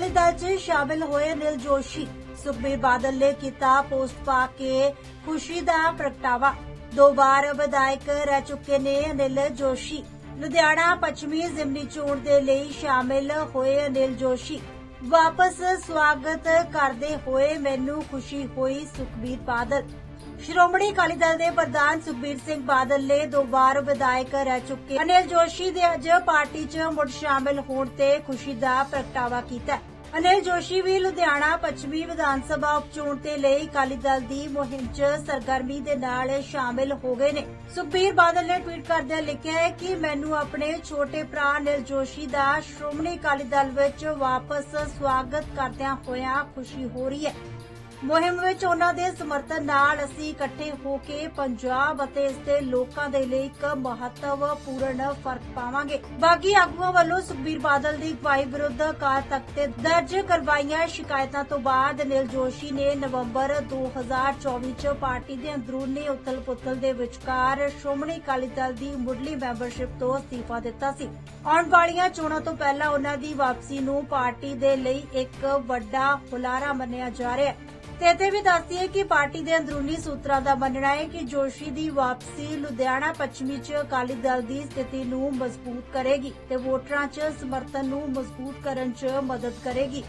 ਅਕਾਲੀ ਦਲ 'ਚ ਸ਼ਾਮਿਲ ਹੋਏ ਅਨਿਲ ਜੋਸ਼ੀ। ਸੁਖਬੀਰ ਬਾਦਲ ਨੇ ਕੀਤਾ ਪੋਸਟ ਪਾ ਕੇ ਖੁਸ਼ੀ ਦਾ ਪ੍ਰਗਟਾਵਾ। ਦੋ ਵਾਰ ਵਿਧਾਇਕ ਰਹਿ ਚੁੱਕੇ ਨੇ ਅਨਿਲ ਜੋਸ਼ੀ। ਲੁਧਿਆਣਾ ਪੱਛਮੀ ਜ਼ਿਮਨੀ ਚੋਣ ਦੇ ਲਈ ਸ਼ਾਮਿਲ ਹੋਏ ਅਨਿਲ ਜੋਸ਼ੀ। ਵਾਪਸ ਸਵਾਗਤ ਕਰਦੇ ਹੋਏ ਮੈਨੂੰ ਖੁਸ਼ੀ ਹੋਈ ਸੁਖਬੀਰ ਬਾਦਲ। ਸ਼੍ਰੋਮਣੀ ਅਕਾਲੀ ਦਲ ਦੇ ਪ੍ਰਧਾਨ ਸੁਖਬੀਰ ਸਿੰਘ ਬਾਦਲ ਨੇ ਦੋ ਵਾਰ ਵਿਧਾਇਕ ਰਹਿ ਚੁੱਕੇ ਅਨਿਲ ਜੋਸ਼ੀ ਦੇ ਅੱਜ ਪਾਰਟੀ 'ਚ ਮੁੜ ਸ਼ਾਮਿਲ ਹੋਣ ਤੇ ਖੁਸ਼ੀ ਦਾ ਪ੍ਰਗਟਾਵਾ ਕੀਤਾ ਅਨਿਲ ਜੋਸ਼ੀ ਵੀ ਲੁਧਿਆਣਾ ਪੱਛਮੀ ਵਿਧਾਨ ਸਭਾ ਉਪਚੋਣ ਤੇ ਲਈ ਅਕਾਲੀ ਦਲ ਦੀ ਮੁਹਿੰਮ 'ਚ ਸਰਗਰਮੀ ਦੇ ਨਾਲ ਸ਼ਾਮਿਲ ਹੋ ਗਏ ਨੇ। ਸੁਖਬੀਰ ਬਾਦਲ ਨੇ ਟਵੀਟ ਕਰਦਿਆਂ ਲਿਖਿਆ ਹੈ ਕਿ ਮੈਨੂੰ ਆਪਣੇ ਛੋਟੇ ਭਰਾ ਅਨਿਲ ਜੋਸ਼ੀ ਦਾ ਸ਼੍ਰੋਮਣੀ ਅਕਾਲੀ ਦਲ ਵਿੱਚ ਵਾਪਸ ਸਵਾਗਤ ਕਰਦਿਆਂ ਹੋਇਆਂ ਖੁਸ਼ੀ ਹੋ ਰਹੀ ਹੈ। ਮੁਹਿੰਮ ਵਿੱਚ ਉਹਨਾਂ ਦੇ ਸਮਰਥਨ ਨਾਲ ਅਸੀਂ ਇਕੱਠੇ ਹੋ ਕੇ ਪੰਜਾਬ ਅਤੇ ਇਸ ਦੇ ਲੋਕਾਂ ਦੇ ਲਈ ਇੱਕ ਮਹੱਤਵਪੂਰਨ ਫ਼ਰਕ ਪਾਵਾਂਗੇ। ਬਾਕੀ ਆਗੂਆਂ ਵੱਲੋਂ ਸੁਖਬੀਰ ਬਾਦਲ ਦੀ ਅਗਵਾਈ ਵਿਰੁੱਧ ਅਕਾਲ ਤਖਤ ਦਰਜ ਕਰਵਾਈਆਂ ਸ਼ਿਕਾਇਤਾਂ ਤੋਂ ਬਾਅਦ ਨਿਲ ਜੋਸ਼ੀ ਨੇ ਨਵੰਬਰ 2024 ਚ ਪਾਰਟੀ ਦੇ ਅੰਦਰੂਨੀ ਉਤਲ ਪੁਤਲ ਦੇ ਵਿਚਕਾਰ ਸ਼੍ਰੋਮਣੀ ਅਕਾਲੀ ਦਲ ਦੀ ਮੁੱਢਲੀ ਮੈਂਬਰਸ਼ਿਪ ਤੋਂ ਅਸਤੀਫਾ ਦਿੱਤਾ ਸੀ। ਆਉਣ ਵਾਲੀਆਂ ਚੋਣਾਂ ਤੋਂ ਪਹਿਲਾਂ ਉਹਨਾਂ ਦੀ ਵਾਪਸੀ ਨੂੰ ਪਾਰਟੀ ਦੇ ਲਈ ਇੱਕ ਵੱਡਾ ਹੁਲਾਰਾ ਮੰਨਿਆ ਜਾ ਰਿਹਾ ਹੈ। ਤੇ ਇੱਥੇ ਵੀ ਦੱਸਦੀ ਹੈ ਕਿ ਪਾਰਟੀ ਦੇ ਅੰਦਰੂਨੀ ਸੂਤਰਾਂ ਦਾ ਮੰਨਣਾ ਹੈ ਕਿ ਜੋਸ਼ੀ ਦੀ ਵਾਪਸੀ ਲੁਧਿਆਣਾ ਪੱਛਮੀ 'ਚ ਅਕਾਲੀ ਦਲ ਦੀ ਸਥਿਤੀ ਨੂੰ ਮਜ਼ਬੂਤ ਕਰੇਗੀ ਤੇ ਵੋਟਰਾਂ 'ਚ ਸਮਰਥਨ ਨੂੰ ਮਜ਼ਬੂਤ ਕਰਨ 'ਚ ਮਦਦ ਕਰੇਗੀ।